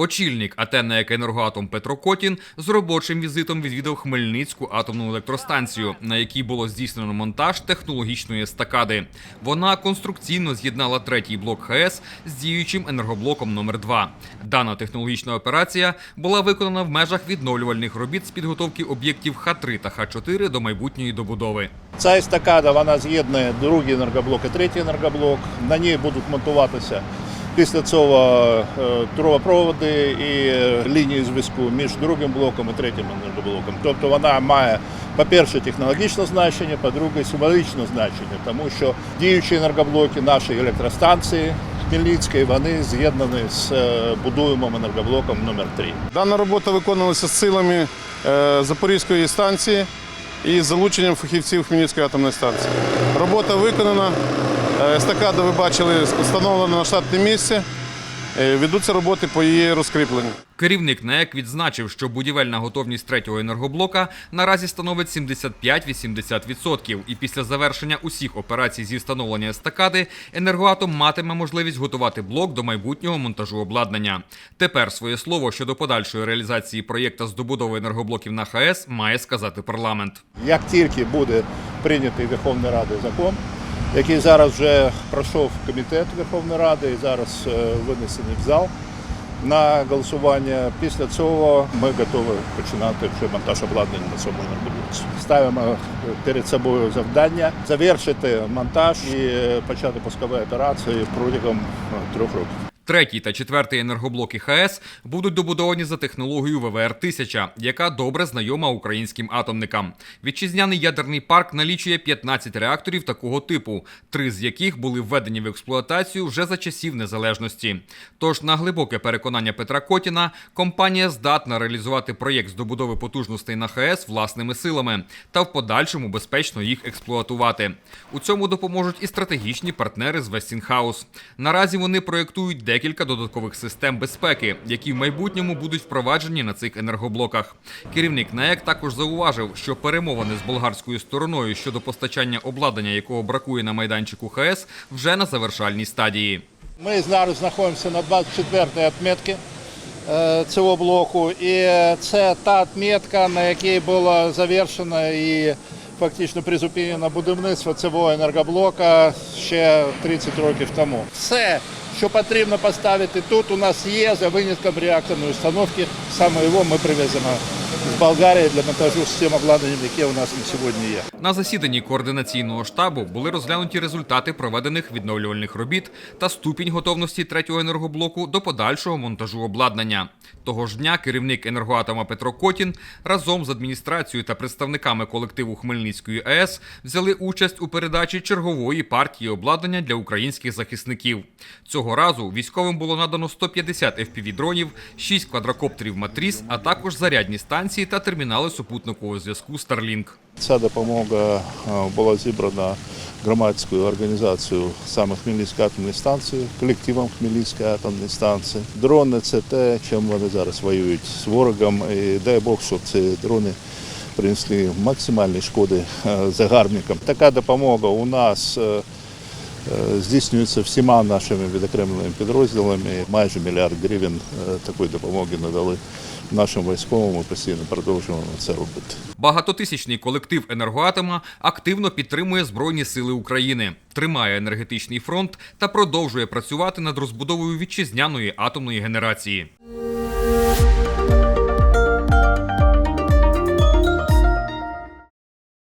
Очільник АТ «НЕК Енергоатом Петро Котін з робочим візитом відвідав Хмельницьку атомну електростанцію, на якій було здійснено монтаж технологічної естакади. Вона конструкційно з'єднала третій блок ХС з діючим енергоблоком номер 2 Дана технологічна операція була виконана в межах відновлювальних робіт з підготовки об'єктів Х3 та Х4 до майбутньої добудови. Ця естакада вона з'єднує другий енергоблок і третій енергоблок. На ній будуть монтуватися після цього е, трубопроводи і е, лінії зв'язку між другим блоком і третім енергоблоком. Тобто вона має, по-перше, технологічне значення, по-друге, символічне значення, тому що діючі енергоблоки нашої електростанції Хмельницької вони з'єднані з е, будуємим енергоблоком номер 3 Дана робота виконувалася з силами Запорізької станції і залученням фахівців Хмельницької атомної станції. Робота виконана. Е, Естакада, ви бачили, встановлена на штатне місце. Е, Ведуться роботи по її розкріпленню. Керівник НЕК відзначив, що будівельна готовність третього енергоблока наразі становить 75-80%. І після завершення усіх операцій зі встановлення естакади енергоатом матиме можливість готувати блок до майбутнього монтажу обладнання. Тепер своє слово щодо подальшої реалізації проєкта з добудови енергоблоків на ХАЕС має сказати парламент. Як тільки буде прийнятий Верховною Радою закон, який зараз вже пройшов комітет Верховної Ради і зараз е, винесений в зал на голосування, після цього ми готові починати вже монтаж обладнання на цьому енергоблоці. Ставимо перед собою завдання завершити монтаж і е, почати пускові операції протягом е, трьох років. Третій та четвертий енергоблоки ХАЕС будуть добудовані за технологією ВВР-1000, яка добре знайома українським атомникам. Вітчизняний ядерний парк налічує 15 реакторів такого типу, три з яких були введені в експлуатацію вже за часів незалежності. Тож, на глибоке переконання Петра Котіна, компанія здатна реалізувати проєкт з добудови потужностей на ХАЕС власними силами та в подальшому безпечно їх експлуатувати. У цьому допоможуть і стратегічні партнери з Westinghouse. Наразі вони проєктують декілька додаткових систем безпеки, які в майбутньому будуть впроваджені на цих енергоблоках. Керівник НАЕК також зауважив, що перемовини з болгарською стороною щодо постачання обладнання, якого бракує на майданчику ХАЕС, вже на завершальній стадії. Ми зараз знаходимося на 24-й відмітці е, цього блоку, і це та відмітка, на якій було завершено і фактично призупинено будівництво цього енергоблока ще 30 років тому. Все, що потрібно поставити тут, у нас є за винятком реакторної установки. Саме його ми привеземо з Болгарії для монтажу систем обладнання, яке у нас на сьогодні є. На засіданні координаційного штабу були розглянуті результати проведених відновлювальних робіт та ступінь готовності третього енергоблоку до подальшого монтажу обладнання. Того ж дня керівник енергоатома Петро Котін разом з адміністрацією та представниками колективу Хмельницької АЕС взяли участь у передачі чергової партії обладнання для українських захисників. Цього разу військовим було надано 150 FPV-дронів, 6 квадрокоптерів Матріс, а також зарядні станції та термінали супутникового зв'язку Starlink. Ця допомога е, була зібрана громадською організацією саме Хмельницької атомної станції, колективом Хмельницької атомної станції. Дрони це те, чим вони зараз воюють з ворогом. І дай Бог, щоб ці дрони принесли максимальні шкоди е, загарбникам. Така допомога у нас е, здійснюється всіма нашими відокремленими підрозділами. Майже мільярд гривень е, такої допомоги надали нашим військовим. Ми постійно продовжуємо це робити. Багатотисячний колектив енергоатома активно підтримує Збройні Сили України, тримає енергетичний фронт та продовжує працювати над розбудовою вітчизняної атомної генерації.